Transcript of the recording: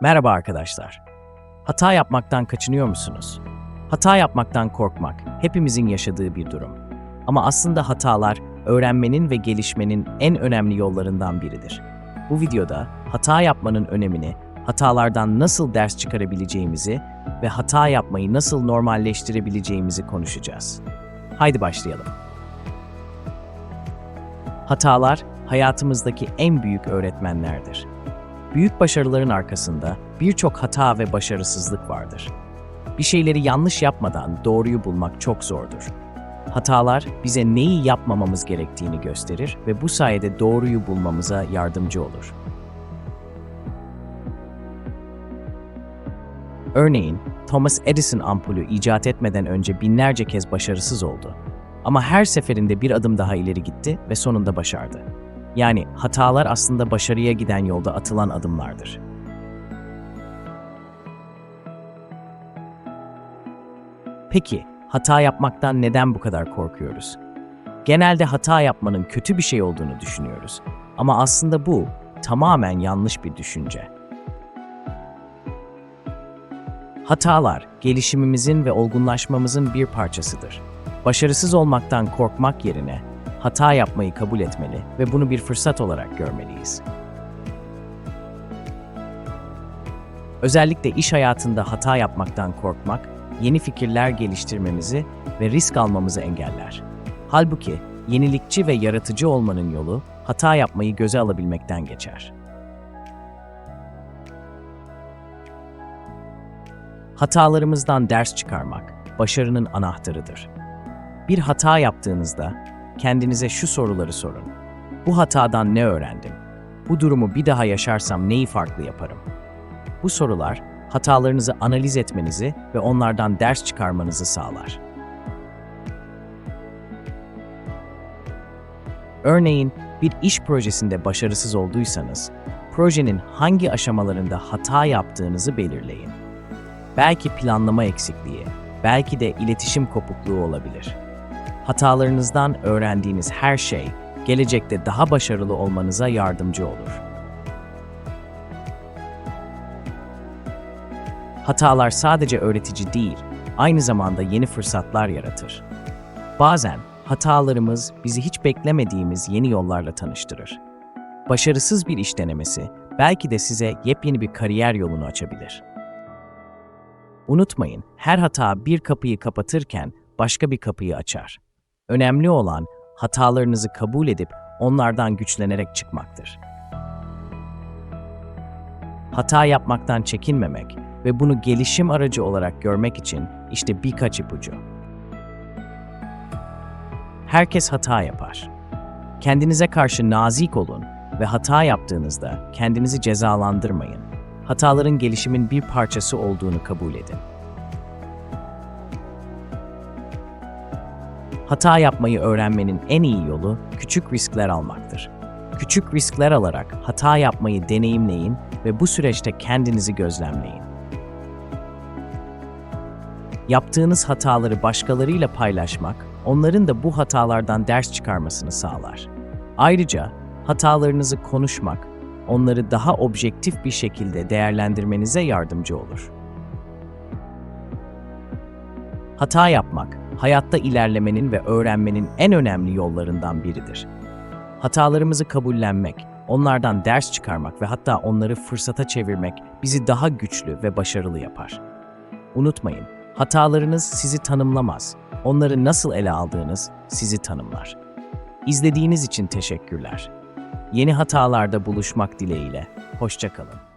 Merhaba arkadaşlar. Hata yapmaktan kaçınıyor musunuz? Hata yapmaktan korkmak hepimizin yaşadığı bir durum. Ama aslında hatalar öğrenmenin ve gelişmenin en önemli yollarından biridir. Bu videoda hata yapmanın önemini, hatalardan nasıl ders çıkarabileceğimizi ve hata yapmayı nasıl normalleştirebileceğimizi konuşacağız. Haydi başlayalım. Hatalar hayatımızdaki en büyük öğretmenlerdir. Büyük başarıların arkasında birçok hata ve başarısızlık vardır. Bir şeyleri yanlış yapmadan doğruyu bulmak çok zordur. Hatalar bize neyi yapmamamız gerektiğini gösterir ve bu sayede doğruyu bulmamıza yardımcı olur. Örneğin, Thomas Edison ampulü icat etmeden önce binlerce kez başarısız oldu. Ama her seferinde bir adım daha ileri gitti ve sonunda başardı. Yani hatalar aslında başarıya giden yolda atılan adımlardır. Peki, hata yapmaktan neden bu kadar korkuyoruz? Genelde hata yapmanın kötü bir şey olduğunu düşünüyoruz. Ama aslında bu tamamen yanlış bir düşünce. Hatalar, gelişimimizin ve olgunlaşmamızın bir parçasıdır. Başarısız olmaktan korkmak yerine hata yapmayı kabul etmeli ve bunu bir fırsat olarak görmeliyiz. Özellikle iş hayatında hata yapmaktan korkmak, yeni fikirler geliştirmemizi ve risk almamızı engeller. Halbuki yenilikçi ve yaratıcı olmanın yolu hata yapmayı göze alabilmekten geçer. Hatalarımızdan ders çıkarmak başarının anahtarıdır. Bir hata yaptığınızda kendinize şu soruları sorun. Bu hatadan ne öğrendim? Bu durumu bir daha yaşarsam neyi farklı yaparım? Bu sorular hatalarınızı analiz etmenizi ve onlardan ders çıkarmanızı sağlar. Örneğin bir iş projesinde başarısız olduysanız, projenin hangi aşamalarında hata yaptığınızı belirleyin. Belki planlama eksikliği, belki de iletişim kopukluğu olabilir. Hatalarınızdan öğrendiğiniz her şey gelecekte daha başarılı olmanıza yardımcı olur. Hatalar sadece öğretici değil, aynı zamanda yeni fırsatlar yaratır. Bazen hatalarımız bizi hiç beklemediğimiz yeni yollarla tanıştırır. Başarısız bir iş denemesi belki de size yepyeni bir kariyer yolunu açabilir. Unutmayın, her hata bir kapıyı kapatırken başka bir kapıyı açar. Önemli olan hatalarınızı kabul edip onlardan güçlenerek çıkmaktır. Hata yapmaktan çekinmemek ve bunu gelişim aracı olarak görmek için işte birkaç ipucu. Herkes hata yapar. Kendinize karşı nazik olun ve hata yaptığınızda kendinizi cezalandırmayın. Hataların gelişimin bir parçası olduğunu kabul edin. Hata yapmayı öğrenmenin en iyi yolu küçük riskler almaktır. Küçük riskler alarak hata yapmayı deneyimleyin ve bu süreçte kendinizi gözlemleyin. Yaptığınız hataları başkalarıyla paylaşmak, onların da bu hatalardan ders çıkarmasını sağlar. Ayrıca hatalarınızı konuşmak, onları daha objektif bir şekilde değerlendirmenize yardımcı olur. Hata yapmak, hayatta ilerlemenin ve öğrenmenin en önemli yollarından biridir. Hatalarımızı kabullenmek, onlardan ders çıkarmak ve hatta onları fırsata çevirmek bizi daha güçlü ve başarılı yapar. Unutmayın, hatalarınız sizi tanımlamaz. Onları nasıl ele aldığınız sizi tanımlar. İzlediğiniz için teşekkürler. Yeni hatalarda buluşmak dileğiyle. Hoşçakalın.